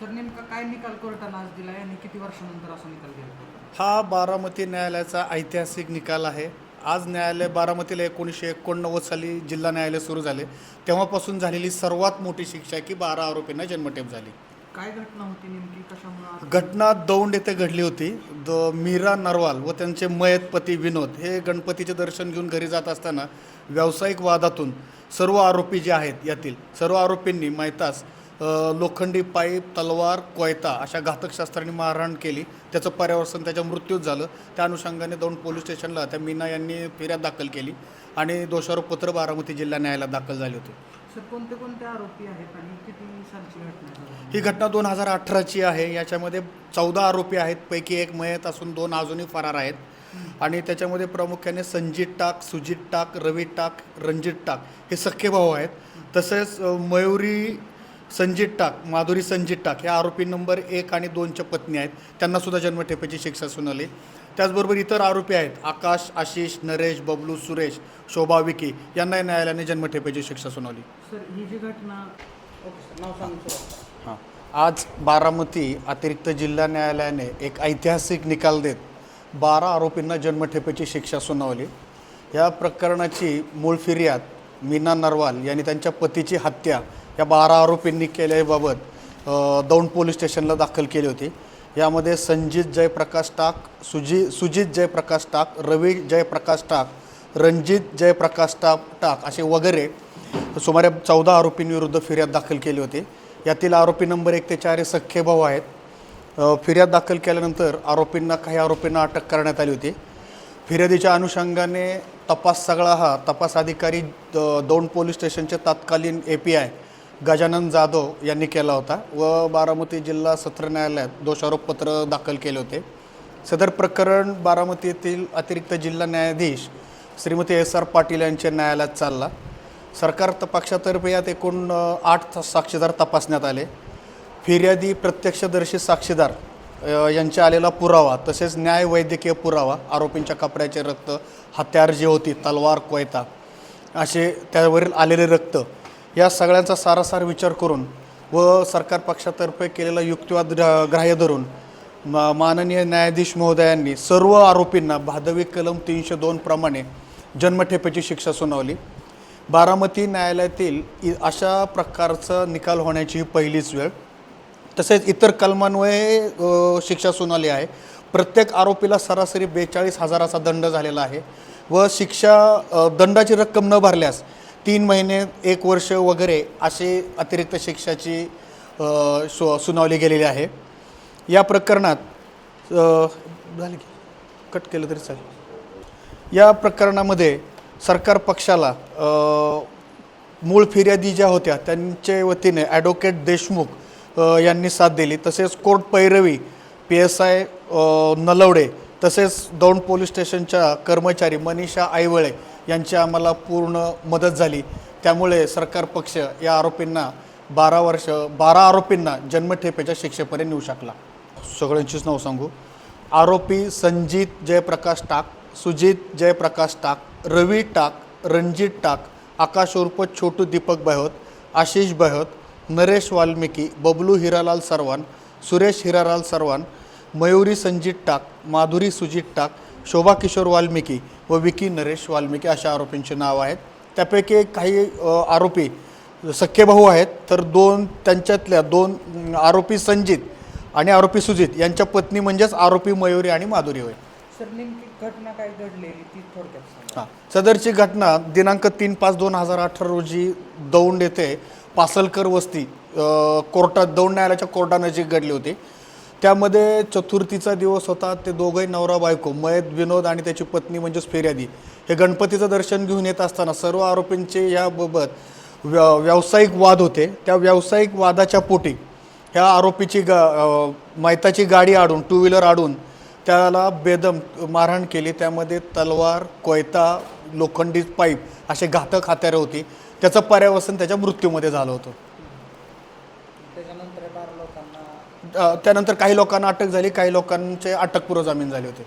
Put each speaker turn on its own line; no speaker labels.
Sir नेमका काय निकाल कोर्टानं आज दिलाय आणि किती वर्षानंतर असा निकाल दिला
हा बारामती न्यायालयाचा ऐतिहासिक निकाल आहे. आज न्यायालय बारामतीला एकोणीसशे एकोणनव्वद साली जिल्हा न्यायालय सुरू झाले. तेव्हापासून झालेली सर्वात मोठी शिक्षा की बारा आरोपींना जन्मठेप झाली.
काय घटना होती नेमकी? कशामुळे
घटना दौंड येथे घडली होती. द मीरा नरवाल व त्यांचे मयत पती विनोद हे गणपतीचे दर्शन घेऊन घरी जात असताना व्यावसायिक वादातून सर्व आरोपी जे आहेत यातील सर्व आरोपींनी माहितास अ, लोखंडी पाईप तलवार कोयता अशा घातक शस्त्रांनी मारहाण केली. त्याचं पर्यावरण त्याच्या मृत्यूच झालं. त्या अनुषंगाने दौंड पोलीस स्टेशनला त्या मीना यांनी फिर्याद दाखल केली आणि दोषारोप पत्र बारामती जिल्हा न्यायालयात दाखल झाले होते.
कोणते कोणते आरोपी आहेत आणि किती सालची घटना?
ही घटना दोन हजार अठराची आहे. याच्यामध्ये चौदा आरोपी आहेत. पैकी एक मयत असून दोन अजूनही फरार आहेत. आणि त्याच्यामध्ये प्रामुख्याने संजित टाक सुजित टाक रवी टाक रणजित टाक हे सख्खे भाऊ आहेत. तसेच मयुरी संजित टाक माधुरी संजित टाक हे आरोपी नंबर एक आणि दोनच्या पत्नी आहेत. त्यांनासुद्धा जन्मठेपेची शिक्षा सुनावली त्याचबरोबर इतर आरोपी आहेत आकाश आशिष नरेश बबलू सुरेश शोभा विकी यांनाही न्यायालयाने जन्मठेपेची शिक्षा सुनावली.
ही
हां. आज बारामती अतिरिक्त जिल्हा न्यायालयाने एक ऐतिहासिक निकाल देत बारा आरोपींना जन्मठेपेची शिक्षा सुनावली. या प्रकरणाची मूळ फिर्याद मीना नरवाल यांनी त्यांच्या पतीची हत्या या बारा आरोपींनी केल्याबाबत दौंड पोलीस स्टेशनला दाखल केली होती. यामध्ये संजित जयप्रकाश टाक सुजी सुजित जयप्रकाश टाक रवी जयप्रकाश टाक रणजित जयप्रकाश टाक टाक असे वगैरे सुमारे चौदा आरोपींविरुद्ध फिर्याद दाखल केली होती. यातील आरोपी नंबर एक ते चार हे सख्खे भाऊ आहेत. फिर्याद दाखल केल्यानंतर आरोपींना काही आरोपींना अटक करण्यात आली होती. फिर्यादीच्या अनुषंगाने तपास सगळा हा तपास अधिकारी द- दौंड पोलीस स्टेशनचे तत्कालीन A P I Gajanan Jadhav यांनी केला होता व बारामती जिल्हा सत्र न्यायालयात दोषारोपपत्र दाखल केले होते. सदर प्रकरण बारामती येथील अतिरिक्त जिल्हा न्यायाधीश श्रीमती एस आर पाटील यांच्या न्यायालयात चालला. सरकार पक्षातर्फे यात एकूण आठ साक्षीदार तपासण्यात आले. फिर्यादी प्रत्यक्षदर्शी साक्षीदार यांच्या आलेला पुरावा तसेच न्याय वैद्यकीय पुरावा आरोपींच्या कपड्याचे रक्त हत्यार जी होती तलवार कोयता असे त्यावरील आलेले रक्त या सगळ्यांचा सारासार विचार करून व सरकार पक्षातर्फे केलेला युक्तिवाद ग्राह्य धरून मा माननीय न्यायाधीश महोदयांनी सर्व आरोपींना भादवी कलम तीनशे दोन प्रमाणे जन्मठेपेची शिक्षा सुनावली. बारामती न्यायालयातील अशा प्रकारचा निकाल होण्याची ही पहिलीच वेळ. तसेच इतर कलमांमुळे शिक्षा सुनावली आहे. प्रत्येक आरोपीला सरासरी बेचाळीस हजाराचा दंड झालेला आहे व शिक्षा दंडाची रक्कम न भरल्यास तीन महिने एक वर्ष वगैरे अशी अतिरिक्त शिक्षाची सु सुनावली गेलेली आहे. या प्रकरणात झाले की कट केलं तरी चालेल. या प्रकरणामध्ये सरकार पक्षाला मूळ फिर्यादी ज्या होत्या त्यांच्या वतीने ॲडव्होकेट देशमुख यांनी साथ दिली. तसेच कोर्ट पैरवी पी एस आय नलवडे तसेच दौंड पोलीस स्टेशनच्या कर्मचारी मनीषा आईवळे यांची आम्हाला पूर्ण मदत झाली. त्यामुळे सरकार पक्ष या आरोपींना बारा वर्ष बारा आरोपींना जन्मठेपेच्या शिक्षेपर्यंत नेऊ शकला. सगळ्यांचीच नाव सांगू. आरोपी संजित जयप्रकाश टाक सुजित जयप्रकाश टाक रवी टाक रणजित टाक आकाश उर्फ छोटू दीपक बहत आशिष बहत नरेश वाल्मिकी बबलू हिरालाल सरवान सुरेश हिरालाल सरवान मयुरी संजित टाक माधुरी सुजित टाक शोभा किशोर वाल्मिकी व विकी नरेश वाल्मिकी अशा आरोपींची नाव आहेत. त्यापैकी काही आरोपी सख्खे भाऊ आहेत. तर दोन त्यांच्यातल्या दोन आरोपी संजित आणि आरोपी सुजित यांच्या पत्नी म्हणजेच आरोपी मयुरी आणि माधुरी होय.
सर नेमकी घटना काय घडलेली ती थोडक्यात
हां. सदरची घटना दिनांक तीन पाच दोन हजार अठरा रोजी दौंड येथे पासलकर वस्ती कोर्टात दौंड न्यायालयाच्या कोर्टानजीक घडली होती. त्यामध्ये चतुर्थीचा दिवस होता. ते दोघंही नवरा बायको मयत विनोद आणि त्याची पत्नी म्हणजेच फिर्यादी. हे गणपतीचं दर्शन घेऊन येत असताना सर्व आरोपींचे याबाबत व्या व्यावसायिक वाद होते. त्या व्यावसायिक वादाच्या पोटी ह्या आरोपीची गा मैताची गाडी आडून टू व्हीलर आडून त्याला बेदम मारहाण केली. त्यामध्ये तलवार कोयता लोखंडी पाईप असे घातक हत्यारे होती. त्याचं पर्यावसन त्याच्या मृत्यूमध्ये झालं होतं. त्यानंतर काही लोकांना अटक झाली. काही लोकांचे अटकपूर्व जामीन झाले होते.